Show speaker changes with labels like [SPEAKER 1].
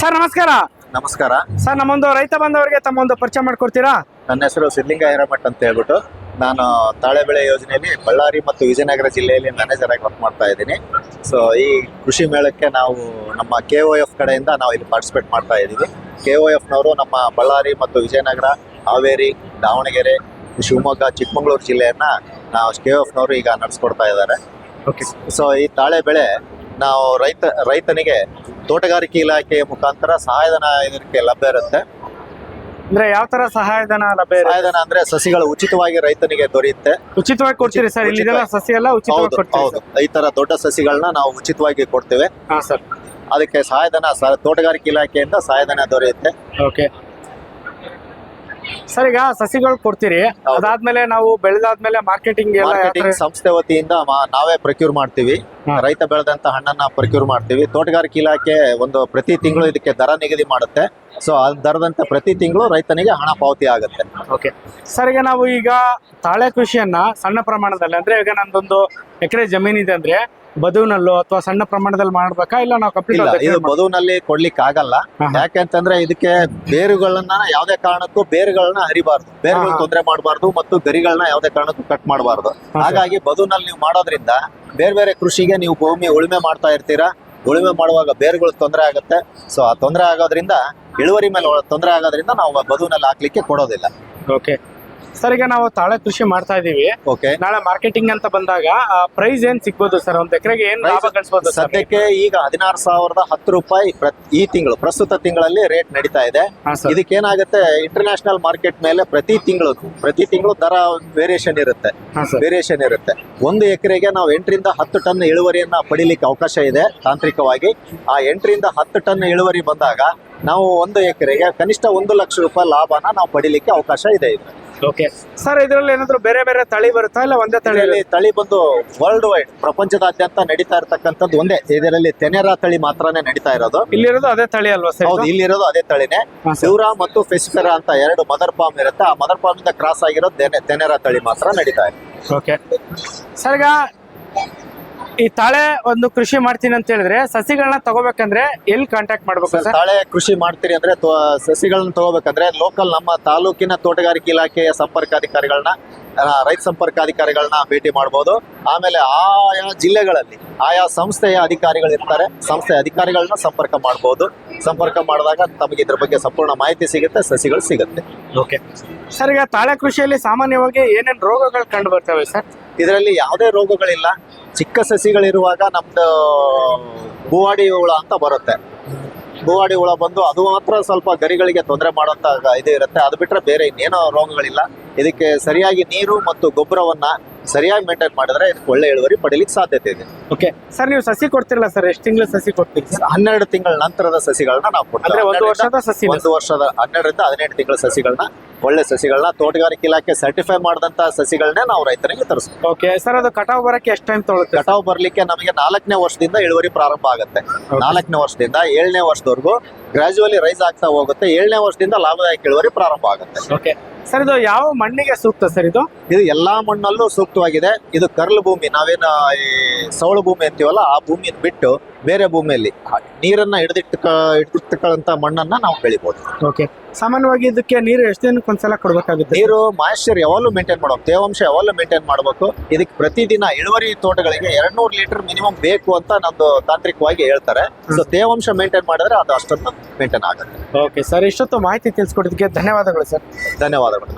[SPEAKER 1] Sir ನಮಸ್ಕಾರ.
[SPEAKER 2] ನಮಸ್ಕಾರ.
[SPEAKER 1] Sir ನಮ್ಮೊಂದು ರೈತ ಬಂದವರಿಗೆ ತಮ್ಮೊಂದು ಪರಿಚಯ ಮಾಡ್ಕೊಡ್ತೀರಾ?
[SPEAKER 2] ನನ್ನ ಹೆಸರು ಸಿದ್ಲಿಂಗ ಐರಮಠ್ ಅಂತ ಹೇಳ್ಬಿಟ್ಟು ನಾನು ತಾಳೆ ಬೆಳೆ ಯೋಜನೆಯಲ್ಲಿ ಬಳ್ಳಾರಿ ಮತ್ತು ವಿಜಯನಗರ ಜಿಲ್ಲೆಯಲ್ಲಿ ಮ್ಯಾನೇಜರ್ ಆಗಿ ವರ್ಕ್ ಮಾಡ್ತಾ ಇದ್ದೀನಿ. ಸೊ ಈ ಕೃಷಿ ಮೇಳಕ್ಕೆ ನಾವು ನಮ್ಮ ಕೆ ಒ ಎಫ್ ಕಡೆಯಿಂದ ನಾವು ಇಲ್ಲಿ ಪಾರ್ಟಿಸಿಪೇಟ್ ಮಾಡ್ತಾ ಇದ್ದೀವಿ. ಕೆ ಒ ಎಫ್ನವರು ನಮ್ಮ ಬಳ್ಳಾರಿ ಮತ್ತು ವಿಜಯನಗರ ಹಾವೇರಿ ದಾವಣಗೆರೆ ಶಿವಮೊಗ್ಗ ಚಿಕ್ಕಮಗಳೂರು ಜಿಲ್ಲೆಯನ್ನು ನಾವು ಕೆ ಒ ಎಫ್ನವರು ಈಗ ನಡೆಸ್ಕೊಡ್ತಾ ಇದ್ದಾರೆ.
[SPEAKER 1] ಓಕೆ
[SPEAKER 2] ಸೊ ಈ ತಾಳೆ ಬೆಳೆ ನಾವು ರೈತ ರೈತನಿಗೆ ತೋಟಗಾರಿಕೆ ಇಲಾಖೆಯ ಮುಖಾಂತರ ಸಹಾಯಧನ ಇದಕ್ಕೆ ಲಭ್ಯ ಇರುತ್ತೆ.
[SPEAKER 1] ಅಂದ್ರೆ ಯಾವ ತರ ಸಹಾಯಧನ ಲಭ್ಯ ಇರುತ್ತೆ?
[SPEAKER 2] ಸಹಾಯಧನ ಅಂದ್ರೆ ಸಸಿಗಳು ಉಚಿತವಾಗಿ ರೈತನಿಗೆ ದೊರೆಯುತ್ತೆ.
[SPEAKER 1] ಉಚಿತವಾಗಿ ಕೊಡ್ತೀರಿ ಸರ್? ಇಲ್ಲಿ ಇದೆಲ್ಲ ಸಸಿ ಎಲ್ಲ ಉಚಿತವಾಗಿ
[SPEAKER 2] ಹೌದು
[SPEAKER 1] ಕೊಡ್ತೀರಿ
[SPEAKER 2] ಹೌದು. ಈ ತರ ದೊಡ್ಡ ಸಸಿಗಳನ್ನ ನಾವು ಉಚಿತವಾಗಿ ಕೊಡ್ತೇವೆ.
[SPEAKER 1] ಹಾ ಸರ್.
[SPEAKER 2] ಅದಕ್ಕೆ ಸಹಾಯಧನ ಸ- ತೋಟಗಾರಿಕೆ ಇಲಾಖೆಯಿಂದ ಸಹಾಯಧನ ದೊರೆಯುತ್ತೆ.
[SPEAKER 1] ಓಕೆ. ಸರ್ ಈಗ ಸಸಿಗಳು ಕೊಡ್ತೀರಿ. ಅದಾದ್ಮೇಲೆ ನಾವು ಬೆಳೆದಾದ್ಮೇಲೆ ಮಾರ್ಕೆಟಿಂಗ್ ಎಲ್ಲ ಯಾವ
[SPEAKER 2] ಮಾರ್ಕೆಟಿಂಗ್
[SPEAKER 1] ತರ-
[SPEAKER 2] ಸಂಸ್ಥೆ ವತಿಯಿಂದ ಮಾ- ನಾವೇ ಪ್ರೊಕ್ಯೂರ್ ಮಾಡ್ತೀವಿ. ರೈತ ಬೆಳೆದಂತ ಹಣ್ಣನ್ನ ಪ್ರಕ್ಯೂರ್ ಮಾಡ್ತೀವಿ. ತೋಟಗಾರಿಕೆ ಇಲಾಖೆ ಒಂದು ಪ್ರತಿ ತಿಂಗಳು ಇದಕ್ಕೆ ದರ ನಿಗದಿ ಮಾಡುತ್ತೆ. ಸೊ ಆ ದರದಂತೆ ಪ್ರತಿ ತಿಂಗಳು ರೈತನಿಗೆ ಹಣ ಪಾವತಿ ಆಗುತ್ತೆ.
[SPEAKER 1] ಓಕೆ ಸರ್ ಈಗ ನಾವು ಈಗ ತಾಳೆ ಕೃಷಿಯನ್ನ ಸಣ್ಣ ಪ್ರಮಾಣದಲ್ಲಿ ಅಂದ್ರೆ ಈಗ ನಂದೊಂದು ಎಕರೆ ಜಮೀನಿದೆ ಇದೆ ಅಂದ್ರೆ ಬದುವಿನಲ್ಲೋ ಅಥವಾ ಸಣ್ಣ ಪ್ರಮಾಣದಲ್ಲಿ ಮಾಡ್ಬೇಕಾ? ಇಲ್ಲ ನಾವು
[SPEAKER 2] ಇಲ್ಲ ಇದು ಬದುವಿನಲ್ಲಿ ಕೊಡ್ಲಿಕ್ಕೆ ಆಗಲ್ಲ. ಯಾಕೆಂತಂದ್ರೆ ಇದಕ್ಕೆ ಬೇರುಗಳನ್ನ ಯಾವ್ದೇ ಕಾರಣಕ್ಕೂ ಬೇರುಗಳನ್ನ ಹರಿಬಾರ್ದು. ಬೇರುಗಳು. ತೊಂದರೆ ಮಾಡಬಾರ್ದು ಮತ್ತು ಗರಿಗಳನ್ನ ಯಾವ್ದೇ ಕಾರಣಕ್ಕೂ ಕಟ್ ಮಾಡಬಾರ್ದು. ಹಾಗಾಗಿ ಬದುನಲ್ಲಿ ನೀವು ಮಾಡೋದ್ರಿಂದ ಬೇರೆ ಬೇರೆ ಕೃಷಿಗೆ ನೀವು ಭೂಮಿ ಉಳುಮೆ ಮಾಡ್ತಾ ಇರ್ತೀರಾ? ಉಳುಮೆ ಮಾಡುವಾಗ ಬೇರುಗಳು ತೊಂದರೆ ಆಗುತ್ತೆ. ಸೊ ಆ ತೊಂದರೆ ಆಗೋದ್ರಿಂದ ಇಳುವರಿ ಮೇಲೆ ತೊಂದರೆ ಆಗೋದ್ರಿಂದ ನಾವು ಬದುವಿನಲ್ಲಿ ಹಾಕ್ಲಿಕ್ಕೆ ಕೊಡೋದಿಲ್ಲ.
[SPEAKER 1] ಓಕೆ ಸರ್ ಈಗ ನಾವು ತಾಳೆ ಕೃಷಿ ಮಾಡ್ತಾ ಇದೀವಿ.
[SPEAKER 2] ಓಕೆ
[SPEAKER 1] ನಾಳೆ ಮಾರ್ಕೆಟಿಂಗ್ ಅಂತ ಬಂದಾಗ ಪ್ರೈಸ್ ಏನ್ ಸಿಗ್ಬೋದು ಸರ್ ಒಂದ್ ಎಕರೆಗೆ ಏನ್ ಲಾಭ ಗಳಿಸಬಹುದು
[SPEAKER 2] ಸದ್ಯಕ್ಕೆ ಈಗ ಹದಿನಾರು ಸಾವಿರದ ಹತ್ತು ರೂಪಾಯಿ ಈ ತಿಂಗಳು ಪ್ರಸ್ತುತ ತಿಂಗಳಲ್ಲಿ ರೇಟ್ ನಡೀತಾ ಇದೆ. ಇದಕ್ಕೇನಾಗುತ್ತೆ ಇಂಟರ್ನ್ಯಾಷನಲ್ ಮಾರ್ಕೆಟ್ ಮೇಲೆ ಪ್ರತಿ ತಿಂಗಳು ಪ್ರತಿ ತಿಂಗಳು ದರ ವೇರಿಯೇಷನ್ ಇರುತ್ತೆ. ವೇರಿಯೇಷನ್ ಇರುತ್ತೆ. ಒಂದು ಎಕರೆಗೆ ನಾವು ಎಂಟರಿಂದ ಹತ್ತು ಟನ್ ಇಳುವರಿಯನ್ನ ಪಡಿಲಿಕ್ಕೆ ಅವಕಾಶ ಇದೆ ತಾಂತ್ರಿಕವಾಗಿ. ಆ ಎಂಟರಿಂದ ಹತ್ತು ಟನ್ ಇಳುವರಿ ಬಂದಾಗ ನಾವು ಒಂದು ಎಕರೆಗೆ ಕನಿಷ್ಠ ಒಂದು ಲಕ್ಷ ರೂಪಾಯಿ ಲಾಭನ ನಾವು ಪಡಿಲಿಕ್ಕೆ ಅವಕಾಶ ಇದೆ ಇದು
[SPEAKER 1] ಓಕೆ ಸರ್ ಇದ್ರಲ್ಲಿ ಏನಾದ್ರು ಬೇರೆ ಬೇರೆ ತಳಿ ಬರುತ್ತಾ ಇಲ್ಲ ಒಂದೇ
[SPEAKER 2] ತಳಿಯಲ್ಲಿ ತಳಿ ಬಂದು ವರ್ಲ್ಡ್ ವೈಡ್ ಪ್ರಪಂಚದಾದ್ಯಂತ ನಡೀತಾ ಇರತಕ್ಕಂಥದ್ದು ಒಂದೇ. ಇದರಲ್ಲಿ ತೆನೆರಾ ತಳಿ ಮಾತ್ರನೇ ನಡೀತಾ ಇರೋದು.
[SPEAKER 1] ಇಲ್ಲಿರೋದು ಅದೇ ತಳಿ ಅಲ್ವಾ ಸರ್
[SPEAKER 2] ಹೌದು ಇಲ್ಲಿರೋದು ಅದೇ ತಳಿನೇ. ಸಿವ್ರಾ ಮತ್ತು ಫೆಸಿಫೆರಾ ಅಂತ ಎರಡು ಮದರ್ ಪಾಮ್ ಇರುತ್ತೆ. ಆ ಮದರ್ ಪಾಮ್ ಇಂದ ಕ್ರಾಸ್ ಆಗಿರೋದು ತೆನೆ ತೆನೆರಾ ತಳಿ ಮಾತ್ರ ನಡೀತಾ ಇದೆ.
[SPEAKER 1] ಓಕೆ ಸರ್ ಈಗ ಈ ತಾಳೆ ಒಂದು ಕೃಷಿ ಮಾಡ್ತೀನಿ ಅಂತ ಹೇಳಿದ್ರೆ ಸಸಿಗಳನ್ನ ತಗೋಬೇಕಂದ್ರೆ ಎಲ್ಲಿ ಕಾಂಟ್ಯಾಕ್ಟ್ ಮಾಡ್ಬೇಕು ಸರ್
[SPEAKER 2] ತಾಳೆ ಕೃಷಿ ಮಾಡ್ತೀರಿ ಅಂದ್ರೆ ಸಸಿಗಳನ್ನ ತಗೋಬೇಕಂದ್ರೆ ಲೋಕಲ್ ನಮ್ಮ ತಾಲೂಕಿನ ತೋಟಗಾರಿಕೆ ಇಲಾಖೆಯ ಸಂಪರ್ಕ ಅಧಿಕಾರಿಗಳನ್ನ ರೈತ ಸಂಪರ್ಕಾಧಿಕಾರಿಗಳನ್ನ ಭೇಟಿ ಮಾಡಬಹುದು ಆಮೇಲೆ ಆಯಾ ಜಿಲ್ಲೆಗಳಲ್ಲಿ ಆಯಾ ಸಂಸ್ಥೆಯ ಅಧಿಕಾರಿಗಳು ಇರ್ತಾರೆ. ಸಂಸ್ಥೆಯ ಅಧಿಕಾರಿಗಳನ್ನ ಸಂಪರ್ಕ ಮಾಡಬಹುದು ಸಂಪರ್ಕ ಮಾಡಿದಾಗ ತಮಗೆ ಇದ್ರ ಬಗ್ಗೆ ಸಂಪೂರ್ಣ ಮಾಹಿತಿ ಸಿಗುತ್ತೆ ಸಸಿಗಳು ಸಿಗುತ್ತೆ.
[SPEAKER 1] ಓಕೆ ಸರ್ ಈಗ ತಾಳೆ ಕೃಷಿಯಲ್ಲಿ ಸಾಮಾನ್ಯವಾಗಿ ಏನೇನು ರೋಗಗಳು ಕಂಡು ಬರ್ತವೆ ಸರ್?
[SPEAKER 2] ಇದರಲ್ಲಿ ಯಾವುದೇ ರೋಗಗಳಿಲ್ಲ. ಚಿಕ್ಕ ಸಸಿಗಳಿರುವಾಗ ನಮ್ದು ಬೂವಾಡಿ ಹುಳ ಅಂತ ಬರುತ್ತೆ. ಬೂವಾಡಿ ಹುಳ ಬಂದು ಅದು ಮಾತ್ರ ಸ್ವಲ್ಪ ಗರಿಗಳಿಗೆ ತೊಂದರೆ ಮಾಡುವಂತ ಇದು ಇರುತ್ತೆ. ಅದು ಬಿಟ್ರೆ ಬೇರೆ ಇನ್ನೇನೋ ರೋಗಗಳಿಲ್ಲ. ಇದಕ್ಕೆ ಸರಿಯಾಗಿ ನೀರು ಮತ್ತು ಗೊಬ್ಬರವನ್ನ ಸರಿಯಾಗಿ ಮೇಂಟೈನ್ ಮಾಡಿದ್ರೆ ಇದಕ್ಕೆ ಒಳ್ಳೆ ಇಳುವರಿ ಪಡಿಲಿಕ್ಕೆ ಸಾಧ್ಯತೆ ಇದೆ.
[SPEAKER 1] ಓಕೆ ಸರ್ ನೀವು ಸಸಿ ಕೊಡ್ತಿರಲ್ಲ ಸರ್ ಎಷ್ಟು ತಿಂಗಳು ಸಸಿ ಕೊಡ್ತೀರಿ? ಸರ್
[SPEAKER 2] ಹನ್ನೆರಡು ತಿಂಗಳ ನಂತರದ ಸಸಿಗಳನ್ನ ನಾವು ಕೊಡ್ತೀವಿ.
[SPEAKER 1] ಒಂದು ವರ್ಷದ ಸಸಿ
[SPEAKER 2] ಒಂದು ವರ್ಷದ ಹನ್ನೆರಡರಿಂದ ಹದಿನೆಂಟು ತಿಂಗಳ ಸಸಿಗಳನ್ನ ಒಳ್ಳೆ ಸಸಿಗಳನ್ನ ತೋಟಗಾರಿಕೆ ಇಲಾಖೆ ಸರ್ಟಿಫೈ ಮಾಡಿದಂತ ಸಸಿಗಳನ್ನೇ ನಾವು ರೈತರಿಗೆ ತರಿಸ್ತೀವಿ.
[SPEAKER 1] ಓಕೆ ಸರ್ ಅದು ಕಟಾವು ಬರಕ್ಕೆ ಎಷ್ಟು ಟೈಮ್ ತೊಳೆ
[SPEAKER 2] ಕಟಾವು ಬರ್ಲಿಕ್ಕೆ ನಮಗೆ ನಾಲ್ಕನೇ ವರ್ಷದಿಂದ ಇಳುವರಿ ಪ್ರಾರಂಭ ಆಗುತ್ತೆ. ನಾಲ್ಕನೇ ವರ್ಷದಿಂದ ಏಳನೇ ವರ್ಷದವರೆಗೂ ಗ್ರಾಜುವಲಿ ರೈಸ್ ಆಗ್ತಾ ಹೋಗುತ್ತೆ. ಏಳನೇ ವರ್ಷದಿಂದ ಲಾಭದಾಯಕ ಇಳುವರಿ ಪ್ರಾರಂಭ ಆಗುತ್ತೆ.
[SPEAKER 1] ಓಕೆ ಸರ್ ಇದು ಯಾವ ಮಣ್ಣಿಗೆ ಸೂಕ್ತ ಸರ್ ಇದು?
[SPEAKER 2] ಇದು ಎಲ್ಲಾ ಮಣ್ಣಲ್ಲೂ ಸೂಕ್ತವಾಗಿದೆ. ಇದು ಕರ್ಲ್ ಭೂಮಿ ನಾವೇನು ಈ ಸೌಳು ಭೂಮಿ ಅಂತೀವಲ್ಲ ಆ ಭೂಮಿನ ಬಿಟ್ಟು ಬೇರೆ ಭೂಮಿಯಲ್ಲಿ. ನೀರನ್ನ ಹಿಡಿದಿಟ್ಟ ಹಿಡಿದಿಟ್ಟಕ್ಕಂತ ಮಣ್ಣನ್ನ ನಾವು ಬೆಳಿಬಹುದು
[SPEAKER 1] ಓಕೆ ಸಾಮಾನ್ಯವಾಗಿ ಇದಕ್ಕೆ ನೀರು ಎಷ್ಟು ದಿನಕ್ಕೆ ಒಂದ್ಸಲ ಕೊಡಬೇಕಾಗುತ್ತೆ?
[SPEAKER 2] ನೀರು ಮಾಯಶ್ಚರ್ ಯಾವಾಗಲೂ ಮೇಂಟೈನ್ ಮಾಡಬೇಕು ತೇವಾಂಶ ಯಾವಾಗಲೂ ಮೇಂಟೈನ್ ಮಾಡಬೇಕು. ಇದಕ್ಕೆ ಪ್ರತಿದಿನ ಇಳುವರಿ ತೋಟಗಳಿಗೆ ಎರಡ್ನೂರು ಲೀಟರ್ ಮಿನಿಮಮ್ ಬೇಕು ಅಂತ ನಮ್ದು ತಾಂತ್ರಿಕವಾಗಿ ಹೇಳ್ತಾರೆ. ಸೊ ತೇವಾಂಶ ಮೇಂಟೈನ್ ಮಾಡಿದ್ರೆ ಅದು ಅಷ್ಟೊಂದು ಮೇಂಟೈನ್ ಆಗುತ್ತೆ.
[SPEAKER 1] ಓಕೆ ಸರ್ ಇಷ್ಟೊತ್ತು ಮಾಹಿತಿ ತಿಳಿಸ್ಕೊಡೋದಕ್ಕೆ ಧನ್ಯವಾದಗಳು ಸರ್
[SPEAKER 2] ಧನ್ಯವಾದಗಳು.